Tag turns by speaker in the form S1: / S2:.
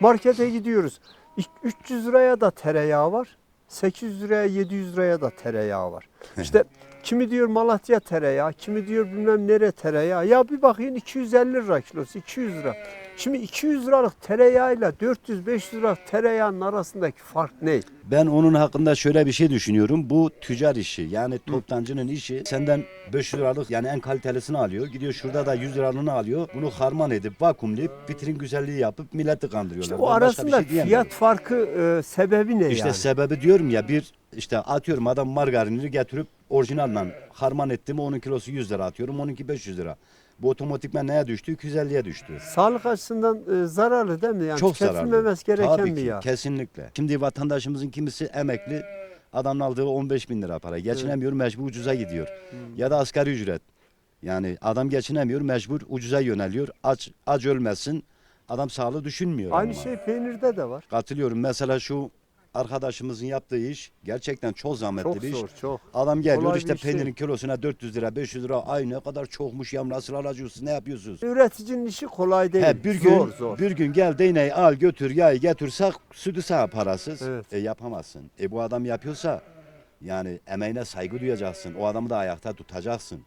S1: Markete gidiyoruz. İ- 300 liraya da tereyağı var. 800 liraya 700 liraya da tereyağı var. İşte kimi diyor Malatya tereyağı, kimi diyor bilmem nere tereyağı. Ya bir bakın 250 lira kilosu, 200 lira. Şimdi 200 liralık tereyağıyla 400-500 liralık tereyağının arasındaki fark ne?
S2: Ben onun hakkında şöyle bir şey düşünüyorum. Bu tüccar işi yani toptancının işi senden 500 liralık yani en kalitelisini alıyor. Gidiyor şurada da 100 liralığını alıyor. Bunu harman edip vakumlayıp vitrin güzelliği yapıp milleti kandırıyorlar.
S1: İşte
S2: Ben
S1: o
S2: bir
S1: arasında
S2: şey
S1: fiyat farkı e, sebebi ne
S2: İşte
S1: yani?
S2: sebebi diyorum ya bir işte atıyorum adam margarinini getirip orijinalden harman ettim onun kilosu 100 lira atıyorum onunki 500 lira. Bu otomatikman neye düştü? 250'ye düştü.
S1: Sağlık açısından e, zararlı değil mi? Yani
S2: Çok zararlı.
S1: tüketilmemesi gereken
S2: Tabii
S1: bir
S2: ki,
S1: yağ.
S2: Kesinlikle. Şimdi vatandaşımızın kimisi emekli. Adamın aldığı 15 bin lira para. Geçinemiyor mecbur ucuza gidiyor.
S1: Hmm.
S2: Ya da asgari ücret. Yani adam geçinemiyor mecbur ucuza yöneliyor. Aç, aç ölmesin. Adam sağlığı düşünmüyor.
S1: Aynı
S2: ama.
S1: şey peynirde de var.
S2: Katılıyorum. Mesela şu arkadaşımızın yaptığı iş gerçekten çok zahmetli
S1: Çok
S2: bir iş.
S1: zor, çok.
S2: Adam geliyor
S1: Kolay bir
S2: işte
S1: iş değil.
S2: peynirin kilosuna 400 lira 500 lira ay ne kadar çokmuş ya nasıl alıyorsunuz ne yapıyorsunuz?
S1: Üreticinin işi kolay değil.
S2: He, bir gün
S1: zor zor.
S2: bir gün gel değneği al götür yağı getir sak sütü sağ parasız.
S1: Evet.
S2: E yapamazsın. E bu adam yapıyorsa yani emeğine saygı duyacaksın. O adamı da ayakta tutacaksın.